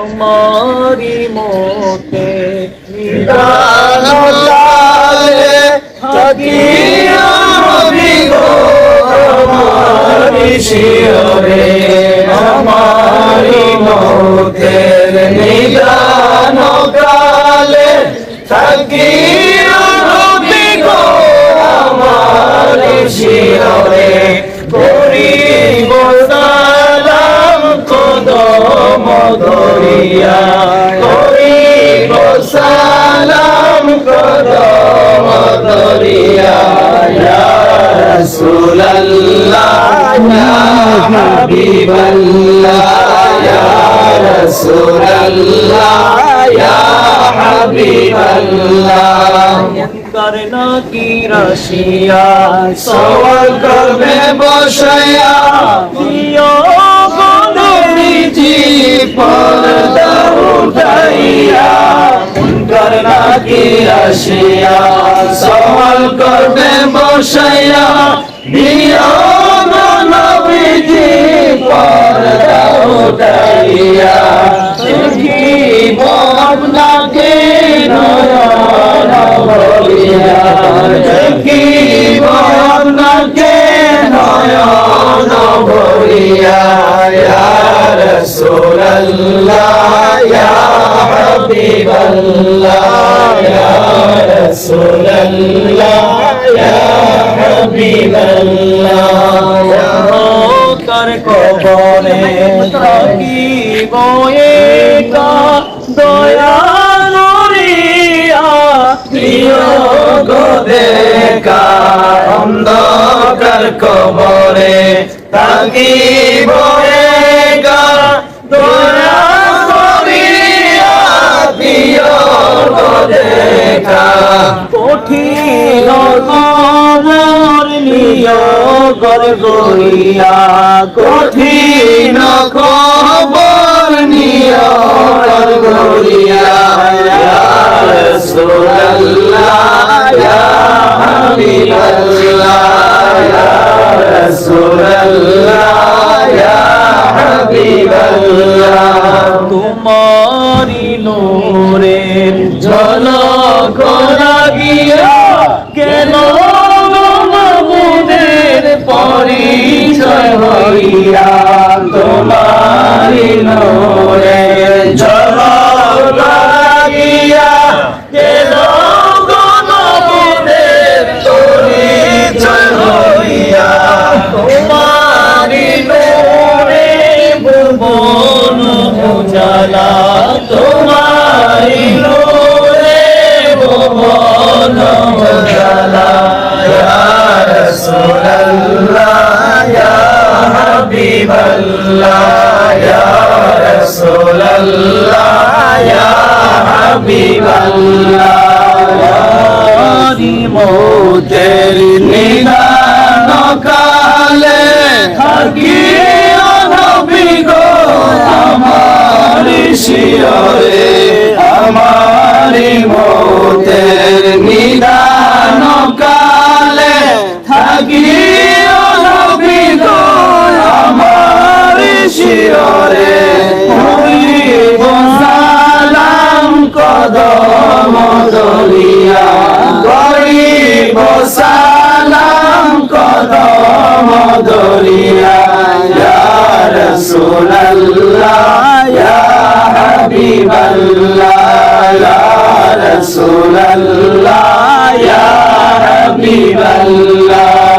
আমারি মতে নিদান কালে থাকি আমি গো, আমারি শিয়রে, আমারি মতের নিদান কালে থাকি আমি গো, আমারি শিয়রে। ধরিয়া করিব সালাম কদম ধরিয়া ইয়া রাসূলুল্লাহ ইয়া হাবিবাল্লাহ ইয়া রাসূলুল্লাহ ইয়া হাবিবাল্লাহ। মুনকার নাকি রাশিয়া? সওয়াল করবে বসায়া। প্রিয় পর্দা উঠাইয়া মুনকার নাকি আসিয়া, সওয়াল করবে বসাইয়া, নিয়ম নবীজি পর্দা উঠাইয়া দেখিব আপনাকে নয়ন ভরিয়া দেখিব আপনাকে নয়ন ভরিয়া ইয়া রাসূলুল্লাহ, ইয়া ইয়া রাসূলুল্লাহ ইয়া হাবিবাল্লাহ কার কবরে থাকিব একা দয়া নরিয়া প্রিয় গো দেখা অন্ধকার কবরে তাকি কঠিন কবর নিয়োগর গড়িয়া কঠিন খবর নিয় গরিয়া রাসূলুল্লাহ ইয়া হাবিবাল্লাহ তোমারি নূরের ঝলক নোরে ঝলক লাগিয়া কেন মামুদের পরিচয় হইয়া তোমারি নূরে ভুবন উজালা, তোমারি নোরে ভুবন উজালা। ইয়া রাসূলুল্লাহ, ইয়া হাবিবাল্লাহ রাসূলুল্লাহ ইয়া হাবিবাল্লাহ তোমারি মোদের নিদান কালে থাকি অনবি গো আমার শিয়রে আমারি মোদের নিদান কালে থাকি শিয়রে হইব সালাম কদম দলিয়া গরিব সালাম কদম দলিয়া রাসূলুল্লাহ, ইয়া হাবিবাল্লাহ, ইয়া রাসূলুল্লাহ, ইয়া হাবিবাল্লাহ।